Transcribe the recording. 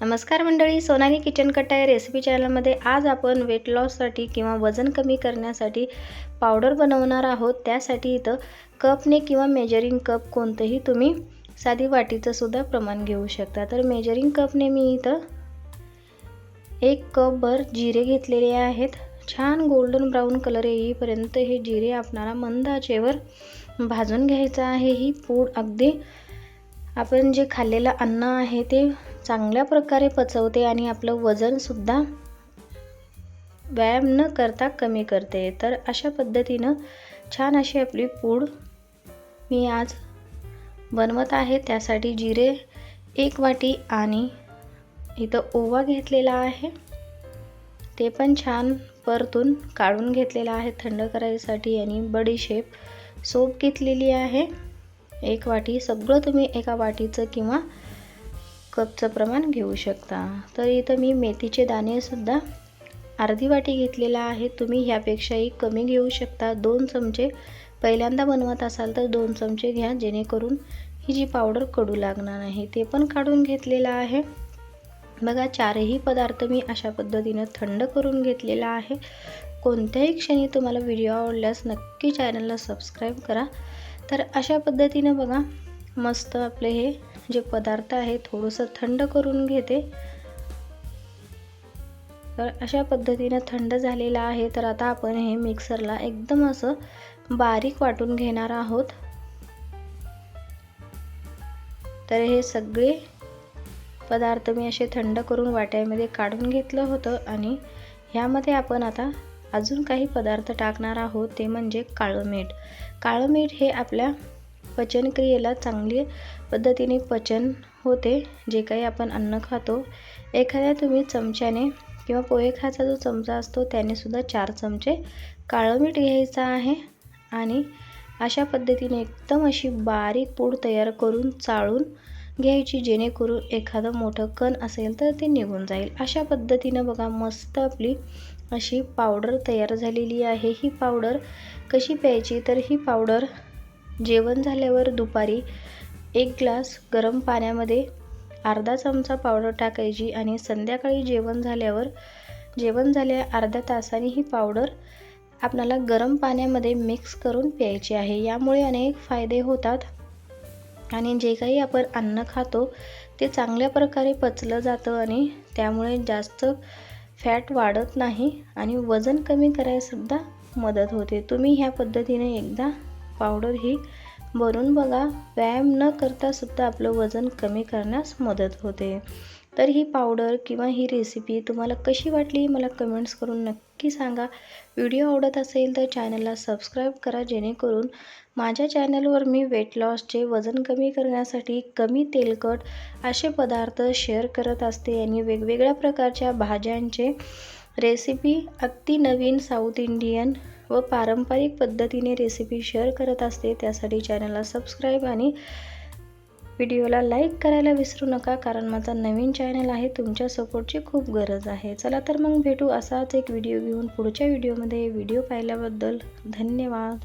नमस्कार मंडळी सोनाली किचन कट्टा या रेसिपी चॅनलमध्ये आज आपण वेट लॉससाठी किंवा वजन कमी करण्यासाठी पावडर बनवणार आहोत. त्यासाठी इथं कपने किंवा मेजरिंग कप कोणतंही तुम्ही साधी वाटीचं सुद्धा प्रमाण घेऊ शकता. तर मेजरिंग कपने मी इथं एक कपभर जिरे घेतलेले आहेत. छान गोल्डन ब्राऊन कलर येईपर्यंत हे जिरे आपणाला मंद आचेवर भाजून घ्यायचं आहे. ही पूड अगदी आपण जे खाल्लेलं अन्न आहे ते चांगल्या प्रकारे पचवते आणि आपलं वजनसुद्धा व्यायाम न करता कमी करते. तर अशा पद्धतीनं छान अशी आपली पूड मी आज बनवत आहे. त्यासाठी जिरे एक वाटी आणि इथं ओवा घेतलेला आहे. ते पण छान परतून काढून घेतलेला आहे थंड करायसाठी आणि बडीशेप सोप घेतलेली आहे. एक वाटी सगळं तुम्ही एका वाटीचं किंवा कपचं प्रमाण घेऊ शकता. तर इथं मी मेथीचे दाणेसुद्धा अर्धी वाटी घेतलेला आहे. तुम्ही ह्यापेक्षाही कमी घेऊ शकता. दोन चमचे पहिल्यांदा बनवत असाल तर दोन चमचे घ्या जेणेकरून ही जी पावडर कडू लागणार नाही ते पण काढून घेतलेलं आहे. बघा चारही पदार्थ मी अशा पद्धतीनं थंड करून घेतलेला आहे. कोणत्याही क्षणी तुम्हाला व्हिडिओ आवडल्यास नक्की चॅनलला सबस्क्राईब करा. तर अशा पद्धतीनं बघा मस्त आपले हे जे पदार्थ आहे थोडंसं थंड करून घेते. तर अशा पद्धतीनं थंड झालेलं आहे तर आता आपण हे मिक्सरला एकदम असं बारीक वाटून घेणार आहोत. तर हे सगळे पदार्थ मी असे थंड करून वाट्यामध्ये काढून घेतलं होतं आणि ह्यामध्ये आपण आता अजून काही पदार्थ टाकणार आहोत ते म्हणजे काळं मीठ. काळं मीठ हे आपल्या पचनक्रियेला चांगली पद्धतीने पचन होते जे काही आपण अन्न खातो. एखाद्या तुम्ही चमच्याने किंवा पोहे खायचा जो चमचा असतो त्याने सुद्धा चार चमचे काळं मीठ घ्यायचं आहे. आणि अशा पद्धतीने एकदम अशी बारीक पूड तयार करून चाळून घ्यायची जेणेकरून एखादं मोठं कण असेल तर ते निघून जाईल. अशा पद्धतीनं बघा मस्त आपली अशी पावडर तयार झालेली आहे. ही पावडर कशी प्यायची? तर ही पावडर जेवण झाल्यावर दुपारी एक ग्लास गरम पाण्यामध्ये अर्धा चमचा पावडर टाकायची आणि संध्याकाळी जेवण झाल्यावर जेवण झाल्या अर्ध्या तासाने ही पावडर आपल्याला गरम पाण्यामध्ये मिक्स करून प्यायची आहे. यामुळे अनेक फायदे होतात आणि जे काही आपण अन्न खातो ते चांगल्या प्रकारे पचलं जातं आणि त्यामुळे जास्त फॅट वाढत नाही आणि वजन कमी करायलासुद्धा मदत होते. तुम्ही ह्या पद्धतीने एकदा पावडर ही बनवून बघा. व्यायाम न करता सुद्धा आपलं वजन कमी करण्यास मदत होते. तर ही पावडर किंवा ही रेसिपी तुम्हाला कशी वाटली मला कमेंट्स करून नक्की सांगा. व्हिडिओ आवडत असेल तर चॅनलला सबस्क्राईब करा जेणेकरून माझ्या चॅनलवर मी वेट लॉसचे वजन कमी करण्यासाठी कमी तेलकट असे पदार्थ शेअर करत असते आणि वेगवेगळ्या प्रकारच्या भाज्यांचे रेसिपी अगदी नवीन साऊथ इंडियन व पारंपरिक पद्धतीने रेसिपी शेअर करत असते त्यासाठी चॅनलला सबस्क्राईब आणि व्हिडिओला लाईक करायला विसरू नका कारण माझा नवीन चॅनल आहे तुमच्या सपोर्टची खूप गरज आहे. चला तर मग भेटू असाच एक व्हिडिओ घेऊन पुढच्या व्हिडिओमध्ये व्हिडिओ पाहिल्याबद्दल धन्यवाद.